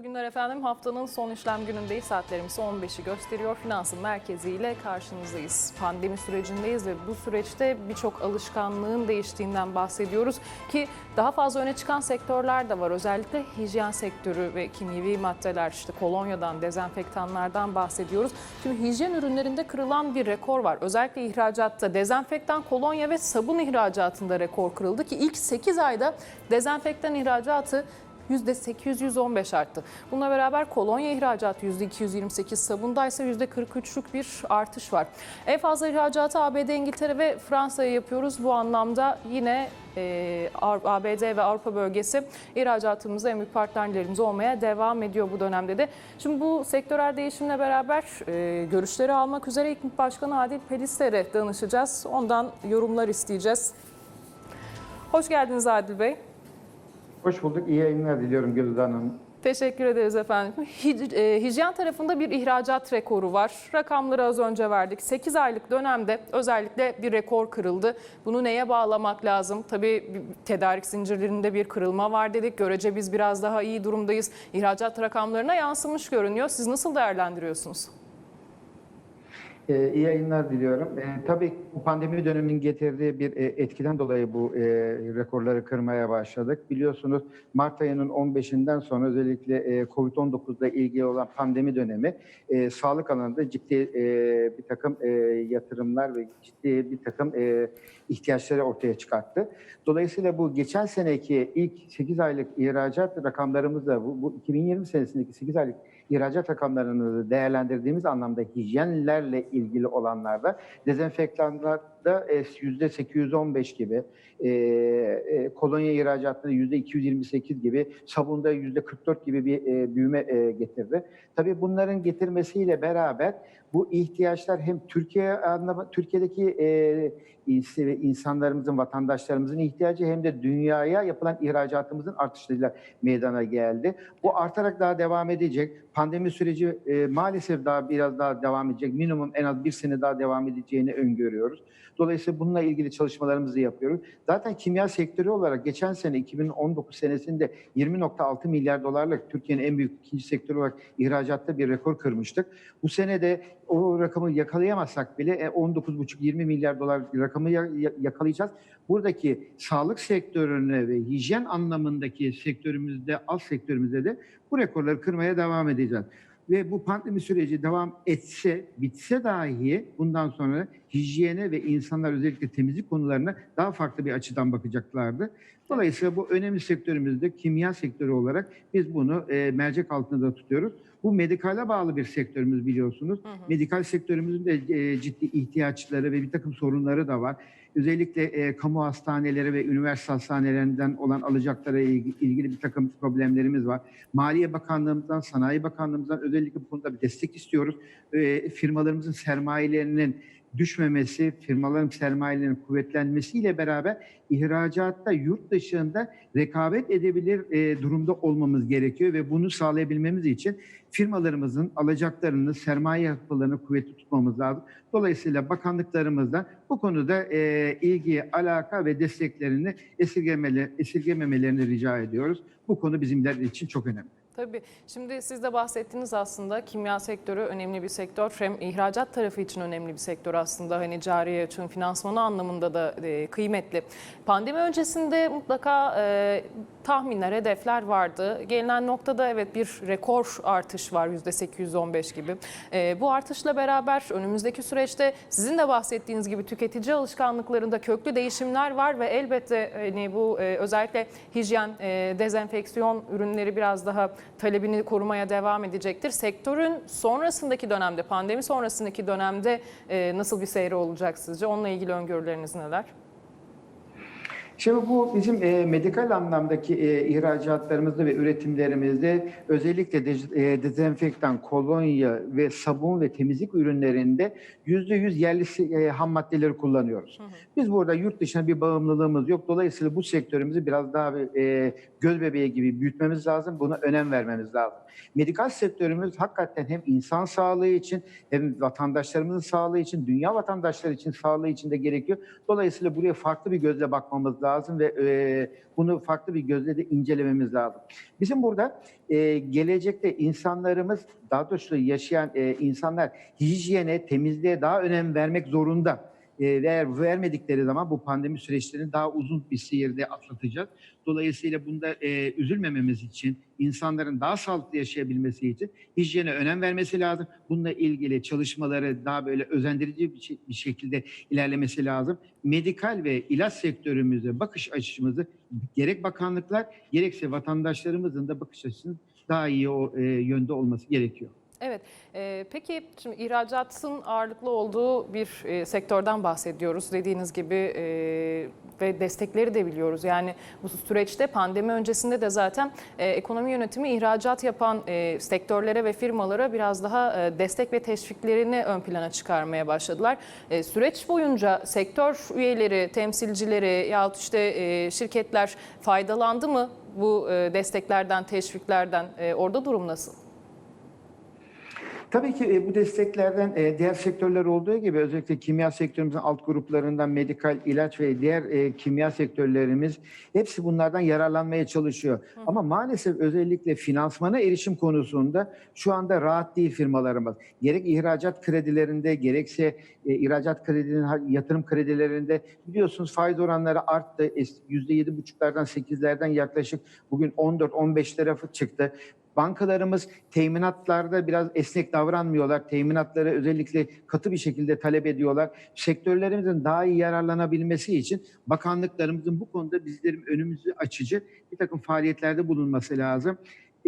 Mutlu günler efendim. Haftanın son işlem günündeyiz. Saatlerimiz 15'i gösteriyor. Finansın merkeziyle karşınızdayız. Pandemi sürecindeyiz ve bu süreçte birçok alışkanlığın değiştiğinden bahsediyoruz. Ki daha fazla öne çıkan sektörler de var. Özellikle hijyen sektörü ve kimyevi maddeler, işte kolonyadan, dezenfektanlardan bahsediyoruz. Şimdi hijyen ürünlerinde kırılan bir rekor var. Özellikle ihracatta dezenfektan, kolonya ve sabun ihracatında rekor kırıldı ki ilk 8 ayda dezenfektan ihracatı %815 arttı. Bununla beraber kolonya ihracatı %228, sabunda ise %43'lük bir artış var. En fazla ihracatı ABD, İngiltere ve Fransa'ya yapıyoruz. Bu anlamda yine e, ABD ve Avrupa bölgesi ihracatımızda en büyük partnerlerimiz olmaya devam ediyor bu dönemde de. Şimdi bu sektörel değişimle beraber e, görüşleri almak üzere İKMİK Başkanı Adil Pelister'e danışacağız. Ondan yorumlar isteyeceğiz. Hoş geldiniz Adil Bey. Hoş bulduk. İyi yayınlar diliyorum Gülden Hanım. Teşekkür ederiz efendim. E, Hijyen tarafında bir ihracat rekoru var. Rakamları az önce verdik. 8 aylık dönemde özellikle bir rekor kırıldı. Bunu neye bağlamak lazım? Tabii tedarik zincirlerinde bir kırılma var dedik. Görece biz biraz daha iyi durumdayız. İhracat rakamlarına yansımış görünüyor. Siz nasıl değerlendiriyorsunuz? Ee, iyi yayınlar diliyorum. Ee, tabii pandemi döneminin getirdiği bir e, etkiden dolayı bu e, rekorları kırmaya başladık. Biliyorsunuz Mart ayının 15'inden sonra özellikle e, Covid-19 ile ilgili olan pandemi dönemi e, sağlık alanında ciddi e, bir takım e, yatırımlar ve ciddi bir takım e, ihtiyaçları ortaya çıkarttı. Dolayısıyla bu geçen seneki ilk 8 aylık ihracat rakamlarımızla bu, bu 2020 senesindeki 8 aylık ihracat rakamlarını değerlendirdiğimiz anlamda hijyenlerle ilgili olanlarda dezenfektanlarda e, yüzde 815 gibi, e, e, kolonya ihracatında yüzde 228 gibi, sabunda yüzde 44 gibi bir e, büyüme e, getirdi. Tabii bunların getirmesiyle beraber bu ihtiyaçlar hem Türkiye anlamı, Türkiye'deki e, insanlarımızın, vatandaşlarımızın ihtiyacı hem de dünyaya yapılan ihracatımızın artışıyla meydana geldi. Bu artarak daha devam edecek. Pandemi süreci e, maalesef daha biraz daha devam edecek. Minimum en az bir sene daha devam edeceğini öngörüyoruz. Dolayısıyla bununla ilgili çalışmalarımızı yapıyoruz. Zaten kimya sektörü olarak geçen sene 2019 senesinde 20.6 milyar dolarlık Türkiye'nin en büyük ikinci sektörü olarak ihracatta bir rekor kırmıştık. Bu sene de o rakamı yakalayamazsak bile e, 19,5-20 milyar dolar rakamı ya- ya- yakalayacağız. Buradaki sağlık sektörüne ve hijyen anlamındaki sektörümüzde, alt sektörümüzde de bu rekorları kırmaya devam edeceğiz. Ve bu pandemi süreci devam etse, bitse dahi bundan sonra hijyene ve insanlar özellikle temizlik konularına daha farklı bir açıdan bakacaklardı. Dolayısıyla bu önemli sektörümüzde kimya sektörü olarak biz bunu e, mercek altında da tutuyoruz. Bu medikale bağlı bir sektörümüz biliyorsunuz. Medikal sektörümüzün de e, ciddi ihtiyaçları ve bir takım sorunları da var. Özellikle e, kamu hastaneleri ve üniversite hastanelerinden olan alacaklara ilgi- ilgili bir takım problemlerimiz var. Maliye Bakanlığımızdan, Sanayi Bakanlığımızdan özellikle bu konuda bir destek istiyoruz. E, firmalarımızın sermayelerinin düşmemesi, firmaların sermayelerinin kuvvetlenmesiyle beraber ihracatta yurt dışında rekabet edebilir e, durumda olmamız gerekiyor ve bunu sağlayabilmemiz için firmalarımızın alacaklarını, sermaye yapılarını kuvvetli tutmamız lazım. Dolayısıyla bakanlıklarımızda bu konuda e, ilgi, alaka ve desteklerini esirgememelerini rica ediyoruz. Bu konu bizimler için çok önemli. Tabii. Şimdi siz de bahsettiniz aslında kimya sektörü önemli bir sektör. Hem ihracat tarafı için önemli bir sektör aslında. Hani cari açığın finansmanı anlamında da e, kıymetli. Pandemi öncesinde mutlaka e, tahminler, hedefler vardı. Gelinen noktada evet bir rekor artış var %815 gibi. E, bu artışla beraber önümüzdeki süreçte sizin de bahsettiğiniz gibi tüketici alışkanlıklarında köklü değişimler var ve elbette hani bu e, özellikle hijyen, e, dezenfeksiyon ürünleri biraz daha talebini korumaya devam edecektir. Sektörün sonrasındaki dönemde, pandemi sonrasındaki dönemde e, nasıl bir seyri olacak sizce? Onunla ilgili öngörüleriniz neler? Şimdi bu bizim e, medikal anlamdaki e, ihracatlarımızda ve üretimlerimizde özellikle de, e, dezenfektan, kolonya ve sabun ve temizlik ürünlerinde yüzde yüz yerli e, ham maddeleri kullanıyoruz. Biz burada yurt dışına bir bağımlılığımız yok. Dolayısıyla bu sektörümüzü biraz daha e, göz bebeği gibi büyütmemiz lazım. Buna önem vermemiz lazım. Medikal sektörümüz hakikaten hem insan sağlığı için hem vatandaşlarımızın sağlığı için, dünya vatandaşları için sağlığı için de gerekiyor. Dolayısıyla buraya farklı bir gözle bakmamız lazım. Lazım ve e, bunu farklı bir gözle de incelememiz lazım. Bizim burada e, gelecekte insanlarımız, daha doğrusu yaşayan e, insanlar hijyene, temizliğe daha önem vermek zorunda. E, ve eğer vermedikleri zaman bu pandemi süreçlerini daha uzun bir seyirde atlatacağız. Dolayısıyla bunda e, üzülmememiz için, insanların daha sağlıklı yaşayabilmesi için hijyene önem vermesi lazım. Bununla ilgili çalışmaları daha böyle özendirici bir, şey- bir şekilde ilerlemesi lazım. Medikal ve ilaç sektörümüze bakış açımızı gerek bakanlıklar gerekse vatandaşlarımızın da bakış açısının daha iyi o, e, yönde olması gerekiyor. Evet. Ee, peki şimdi ihracatın ağırlıklı olduğu bir e, sektörden bahsediyoruz. Dediğiniz gibi e, ve destekleri de biliyoruz. Yani bu süreçte pandemi öncesinde de zaten e, ekonomi yönetimi ihracat yapan e, sektörlere ve firmalara biraz daha e, destek ve teşviklerini ön plana çıkarmaya başladılar. E, süreç boyunca sektör üyeleri, temsilcileri yahut işte e, şirketler faydalandı mı bu e, desteklerden, teşviklerden? E, orada durum nasıl? Tabii ki e, bu desteklerden e, diğer sektörler olduğu gibi özellikle kimya sektörümüzün alt gruplarından medikal, ilaç ve diğer e, kimya sektörlerimiz hepsi bunlardan yararlanmaya çalışıyor. Ama maalesef özellikle finansmana erişim konusunda şu anda rahat değil firmalarımız. Gerek ihracat kredilerinde gerekse ihracat kredinin yatırım kredilerinde biliyorsunuz faiz oranları arttı. Es- %7,5'lardan 8'lerden yaklaşık bugün 14-15'lere çıktı. Bankalarımız teminatlarda biraz esnek davranmıyorlar. Teminatları özellikle katı bir şekilde talep ediyorlar. Sektörlerimizin daha iyi yararlanabilmesi için bakanlıklarımızın bu konuda bizlerin önümüzü açıcı bir takım faaliyetlerde bulunması lazım.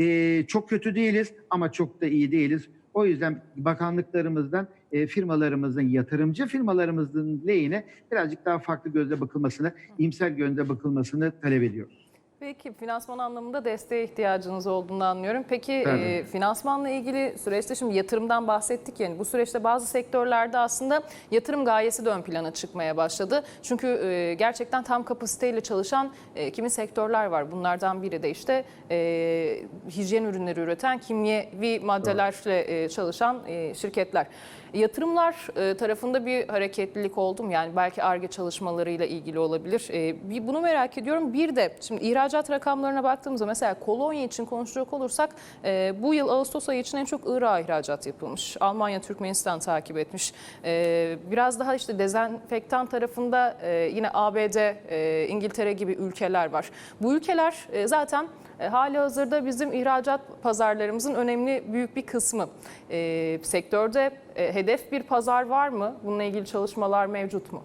Ee, çok kötü değiliz ama çok da iyi değiliz. O yüzden bakanlıklarımızdan e, firmalarımızın, yatırımcı firmalarımızın lehine birazcık daha farklı gözle bakılmasını, imsel gözle bakılmasını talep ediyoruz. Peki finansman anlamında desteğe ihtiyacınız olduğunu anlıyorum. Peki Tabii. e, finansmanla ilgili süreçte şimdi yatırımdan bahsettik yani bu süreçte bazı sektörlerde aslında yatırım gayesi de ön plana çıkmaya başladı. Çünkü e, gerçekten tam kapasiteyle çalışan e, kimi sektörler var. Bunlardan biri de işte e, hijyen ürünleri üreten kimyevi maddelerle e, çalışan e, şirketler. Yatırımlar e, tarafında bir hareketlilik oldu mu? Yani belki ARGE çalışmalarıyla ilgili olabilir. E, bir bunu merak ediyorum. Bir de şimdi ihracat rakamlarına baktığımızda mesela kolonya için konuşacak olursak e, bu yıl Ağustos ayı için en çok Irak'a ihracat yapılmış. Almanya, Türkmenistan takip etmiş. E, biraz daha işte dezenfektan tarafında e, yine ABD, e, İngiltere gibi ülkeler var. Bu ülkeler e, zaten e, hali hazırda bizim ihracat pazarlarımızın önemli büyük bir kısmı. E, sektörde e, hedef bir pazar var mı? Bununla ilgili çalışmalar mevcut mu?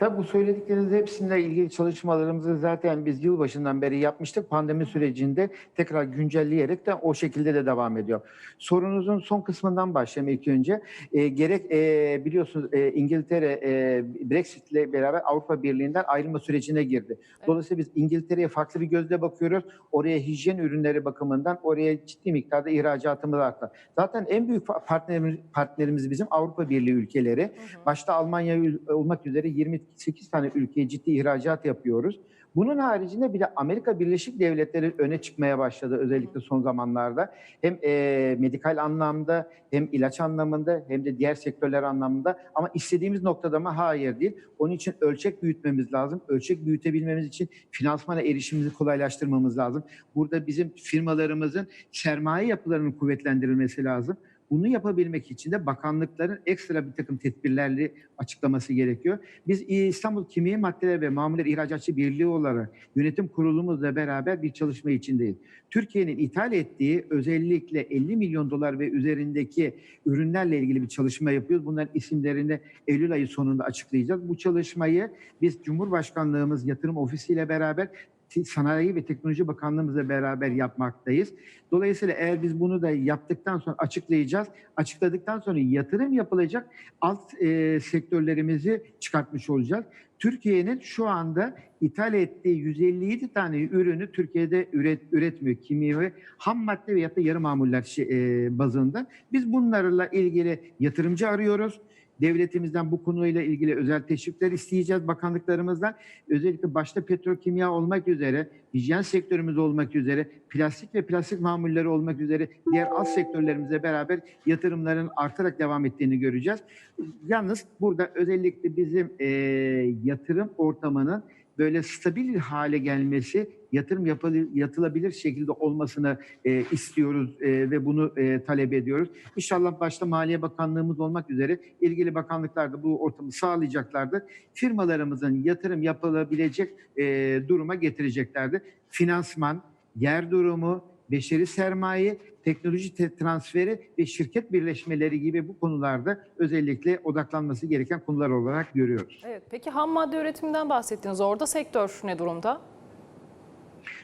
Tabii bu söyledikleriniz hepsinde ilgili çalışmalarımızı zaten biz yılbaşından beri yapmıştık. Pandemi sürecinde tekrar güncelleyerek de o şekilde de devam ediyor. Sorunuzun son kısmından başlayayım ilk önce. E, gerek e, biliyorsunuz e, İngiltere e, Brexit ile beraber Avrupa Birliği'nden ayrılma sürecine girdi. Dolayısıyla biz İngiltere'ye farklı bir gözle bakıyoruz. Oraya hijyen ürünleri bakımından oraya ciddi miktarda ihracatımız arttı. Zaten en büyük partnerimiz, partnerimiz bizim Avrupa Birliği ülkeleri. Başta Almanya olmak üzere 28 tane ülkeye ciddi ihracat yapıyoruz. Bunun haricinde bir de Amerika Birleşik Devletleri öne çıkmaya başladı özellikle son zamanlarda. Hem e, medikal anlamda hem ilaç anlamında hem de diğer sektörler anlamında ama istediğimiz noktada mı? Hayır değil. Onun için ölçek büyütmemiz lazım. Ölçek büyütebilmemiz için finansmana erişimimizi kolaylaştırmamız lazım. Burada bizim firmalarımızın sermaye yapılarının kuvvetlendirilmesi lazım. Bunu yapabilmek için de bakanlıkların ekstra bir takım tedbirlerle açıklaması gerekiyor. Biz İstanbul Kimya Maddeler ve Mamuller İhracatçı Birliği olarak yönetim kurulumuzla beraber bir çalışma içindeyiz. Türkiye'nin ithal ettiği özellikle 50 milyon dolar ve üzerindeki ürünlerle ilgili bir çalışma yapıyoruz. Bunların isimlerini Eylül ayı sonunda açıklayacağız. Bu çalışmayı biz Cumhurbaşkanlığımız Yatırım Ofisi ile beraber Sanayi ve Teknoloji Bakanlığımızla beraber yapmaktayız. Dolayısıyla eğer biz bunu da yaptıktan sonra açıklayacağız. Açıkladıktan sonra yatırım yapılacak alt e, sektörlerimizi çıkartmış olacağız. Türkiye'nin şu anda ithal ettiği 157 tane ürünü Türkiye'de üret, üretmiyor. Kimya ham madde veya da yarı mamuller şey, e, bazında. Biz bunlarla ilgili yatırımcı arıyoruz. Devletimizden bu konuyla ilgili özel teşvikler isteyeceğiz bakanlıklarımızdan. Özellikle başta petrokimya olmak üzere, hijyen sektörümüz olmak üzere, plastik ve plastik mamulleri olmak üzere diğer alt sektörlerimize beraber yatırımların artarak devam ettiğini göreceğiz. Yalnız burada özellikle bizim e, yatırım ortamının böyle stabil hale gelmesi, yatırım yapılı, yatılabilir şekilde olmasını e, istiyoruz e, ve bunu e, talep ediyoruz. İnşallah başta Maliye Bakanlığımız olmak üzere ilgili bakanlıklar da bu ortamı sağlayacaklardır. Firmalarımızın yatırım yapılabilecek e, duruma getireceklerdir. Finansman, yer durumu, beşeri sermaye, teknoloji te- transferi ve şirket birleşmeleri gibi bu konularda özellikle odaklanması gereken konular olarak görüyoruz. Evet, peki ham madde üretiminden bahsettiniz. Orada sektör ne durumda?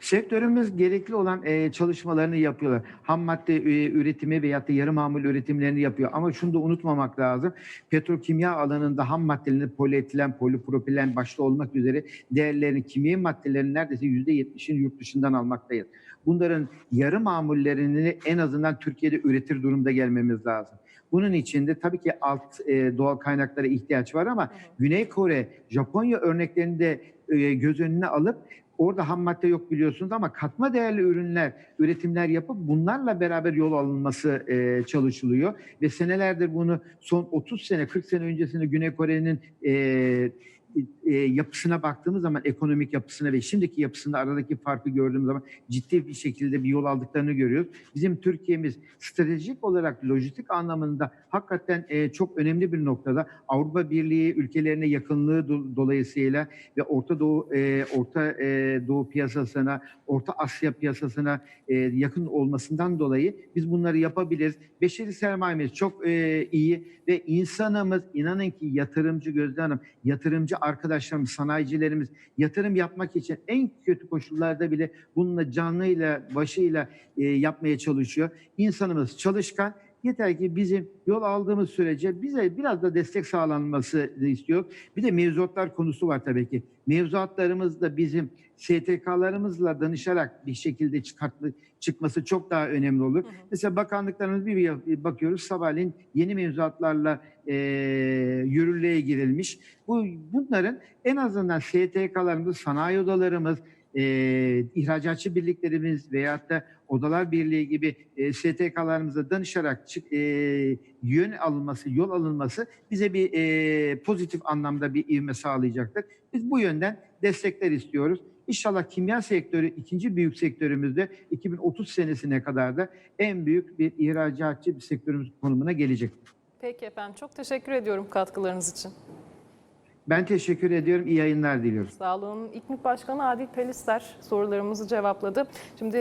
Sektörümüz gerekli olan e, çalışmalarını yapıyorlar. Ham madde e, üretimi veyahut da yarı mamul üretimlerini yapıyor. Ama şunu da unutmamak lazım. Petrokimya alanında ham maddelerini polietilen, polipropilen başta olmak üzere değerlerini, kimya maddelerinin neredeyse %70'ini yurt dışından almaktayız. Bunların yarı mamullerini en azından Türkiye'de üretir durumda gelmemiz lazım. Bunun için de tabii ki alt e, doğal kaynaklara ihtiyaç var ama Güney Kore, Japonya örneklerini de e, göz önüne alıp Orada ham madde yok biliyorsunuz ama katma değerli ürünler, üretimler yapıp bunlarla beraber yol alınması e, çalışılıyor. Ve senelerdir bunu son 30 sene, 40 sene öncesinde Güney Kore'nin e, e, yapısına baktığımız zaman ekonomik yapısına ve şimdiki yapısında aradaki farkı gördüğümüz zaman ciddi bir şekilde bir yol aldıklarını görüyoruz. Bizim Türkiye'miz stratejik olarak lojistik anlamında hakikaten e, çok önemli bir noktada Avrupa Birliği ülkelerine yakınlığı do- dolayısıyla ve Orta Doğu e, Orta e, Doğu piyasasına, Orta Asya piyasasına e, yakın olmasından dolayı biz bunları yapabiliriz. Beşeri sermayemiz çok e, iyi ve insanımız inanın ki yatırımcı Gözde Hanım, yatırımcı arkadaşlarımız, sanayicilerimiz yatırım yapmak için en kötü koşullarda bile bununla canlıyla, başıyla e, yapmaya çalışıyor. İnsanımız çalışkan, Yeter ki bizim yol aldığımız sürece bize biraz da destek sağlanması istiyor. Bir de mevzuatlar konusu var tabii ki. Mevzuatlarımız da bizim STK'larımızla danışarak bir şekilde çıkartma, çıkması çok daha önemli olur. Mesela bakanlıklarımız bir, bir bakıyoruz sabahleyin yeni mevzuatlarla e, yürürlüğe girilmiş. Bu Bunların en azından STK'larımız, sanayi odalarımız, e, ihracatçı birliklerimiz veyahut da Odalar Birliği gibi e, STK'larımıza danışarak çık, e, yön alınması, yol alınması bize bir e, pozitif anlamda bir ivme sağlayacaktır. Biz bu yönden destekler istiyoruz. İnşallah kimya sektörü ikinci büyük sektörümüzde 2030 senesine kadar da en büyük bir ihracatçı bir sektörümüz konumuna gelecek. Peki efendim, çok teşekkür ediyorum katkılarınız için. Ben teşekkür ediyorum. İyi yayınlar diliyorum. Sağlığın İKMİK Başkanı Adil Pelister sorularımızı cevapladı. Şimdi